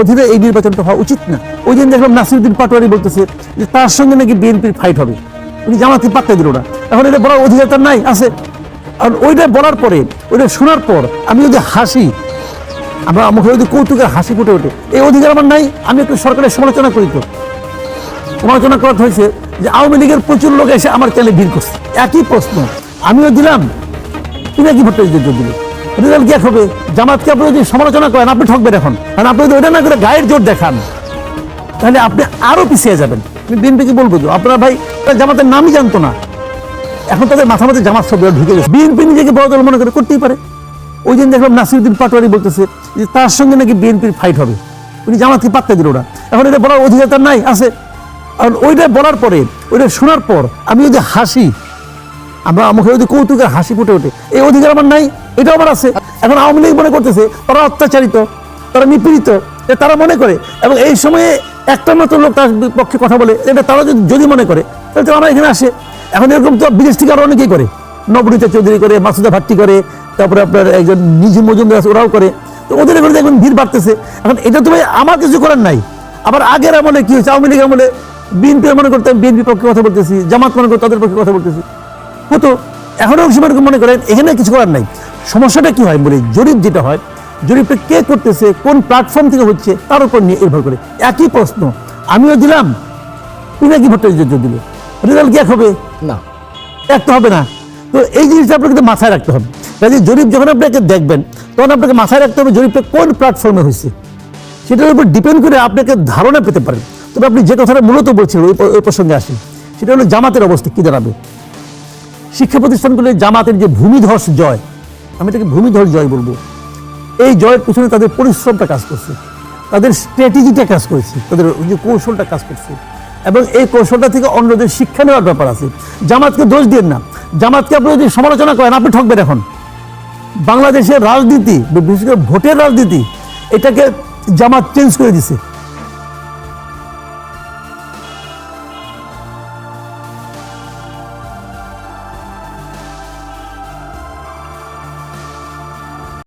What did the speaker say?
অধীনে এই নির্বাচনটা হওয়া উচিত না। ওই দিন দেখলাম নাসিরুদ্দিন পাটোয়ারি বলতেছে যে তার সঙ্গে নাকি বিএনপির ফাইট হবে। উনি জামাতে পাত্তা দিল না। এখন এটা বলার অধিকার নাই, আছে। আর ওইটা বলার পরে, ওইটা শোনার পর আমি যদি হাসি, আমরা মুখে যদি কৌতুকের হাসি ফুটে ওঠে, এই অধিকার আমার নাই, আমি একটু সরকারের সমালোচনা করি তো। সমালোচনা করা হয়েছে যে আওয়ামী লীগের প্রচুর লোক এসে আমার চ্যানেলে ভিড় করছে। একই প্রশ্ন, আমিও দিলাম, তুমি কি ভট্টাচার্য দিল। রেজাল্ট এক হবে? জামাতকে আপনি যদি সমালোচনা করেন, আপনি ঠকবেন এখন? কারণ আপনি যদি ওটা না করে গায়ের জোর দেখান, তাহলে আপনি আরও পিছিয়ে যাবেন। আমি বিএনপিকে বলব তো আপনারা ভাই জামাতের নামই জানতো না। এখন তাদের মাথা মাথায় জামাত শব্দ ঢুকে গেছে। বিএনপি নিজেকে বড় দল মনে করে করতেই পারে। ওই দিন দেখলাম নাসিরুদ্দিন পাটোয়ারি বলতেছে যে, তার সঙ্গে নাকি বিএনপির ফাইট হবে। উনি জামাতকে পাত্তা দিল না। এখন এটা বলার অধিকার নাই, আছে। আর ওইটা বলার পরে, ওইটা শোনার পর, আমি যদি হাসি আমরা মুখে যদি কৌতুকের হাসি ফুটে ওঠে। এই অধিকার আমার নাই, এটাও আমার আছে। এখন আওয়ামী লীগ মনে করতেছে, তারা অত্যাচারিত, তারা নিপীড়িত তারা মনে করে। এবং এই সময়ে একটা মাত্র লোক তার পক্ষে কথা বলে, এটা তারা যদি মনে করে, তাহলে তো আমরা এখানে আসে। এখন এরকম তো বিদেশ থেকে আরও অনেকেই করে। নবনীতা চৌধুরী করে, মাসুদা ভাট্টি করে, তারপরে আপনার একজন নিজু মজুমদার ওরাও করে। তো ওদের এখানে দেখবেন ভিড় বাড়তেছে। এখন এটা তো ভাই আমার কিছু করার নাই। আবার আগের আমলে কি হয়েছে? আওয়ামী লীগ আমলে বিএনপি মনে করতাম বিএনপি পক্ষে কথা বলতেছি, জামাত মনে করতাম, তাদের পক্ষে কথা বলতেছি। হতো এখনও সময় মনে করেন এখানে কিছু করার নাই। সমস্যাটা কি হয়? বলি জরিপ যেটা হয় জরিপটা কে করতেছে কোন প্ল্যাটফর্ম থেকে হচ্ছে তার উপর নিয়ে নির্ভর করে। একই প্রশ্ন আমিও দিলাম পিনাকি ভট্টাচার্য দিল। রেজাল্ট কি এক হবে? না। এক তো হবে না। তো এই জিনিসটা আপনাকে মাথায় রাখতে হবে। কাজে জরিপ যখন আপনাকে দেখবেন তখন আপনাকে মাথায় রাখতে হবে জরিপটা কোন প্ল্যাটফর্মে হয়েছে। সেটার উপর ডিপেন্ড করে আপনাকে ধারণা পেতে পারেন। তবে আপনি যে কথাটা মূলত বলছেন ওই ওই প্রসঙ্গে আসেন সেটা হলো জামাতের অবস্থা কি দাঁড়াবে শিক্ষা প্রতিষ্ঠানগুলো জামাতের যে ভূমিধস জয়, আমি এটাকে ভূমিধস জয় বলব। এই জয়ের পিছনে তাদের পরিশ্রমটা কাজ করছে, তাদের স্ট্র্যাটেজিটা কাজ করেছে, তাদের যে কৌশলটা কাজ করছে এবং এই কৌশলটা থেকে অন্যদের শিক্ষা নেওয়ার ব্যাপার আছে। জামাতকে দোষ দিন না। জামাতকে আপনি যদি সমালোচনা করেন, আপনি ঠকবেন এখন। বাংলাদেশের রাজনীতি, বিশেষ করে ভোটের রাজনীতি, এটাকে জামাত চেঞ্জ করে দিছে।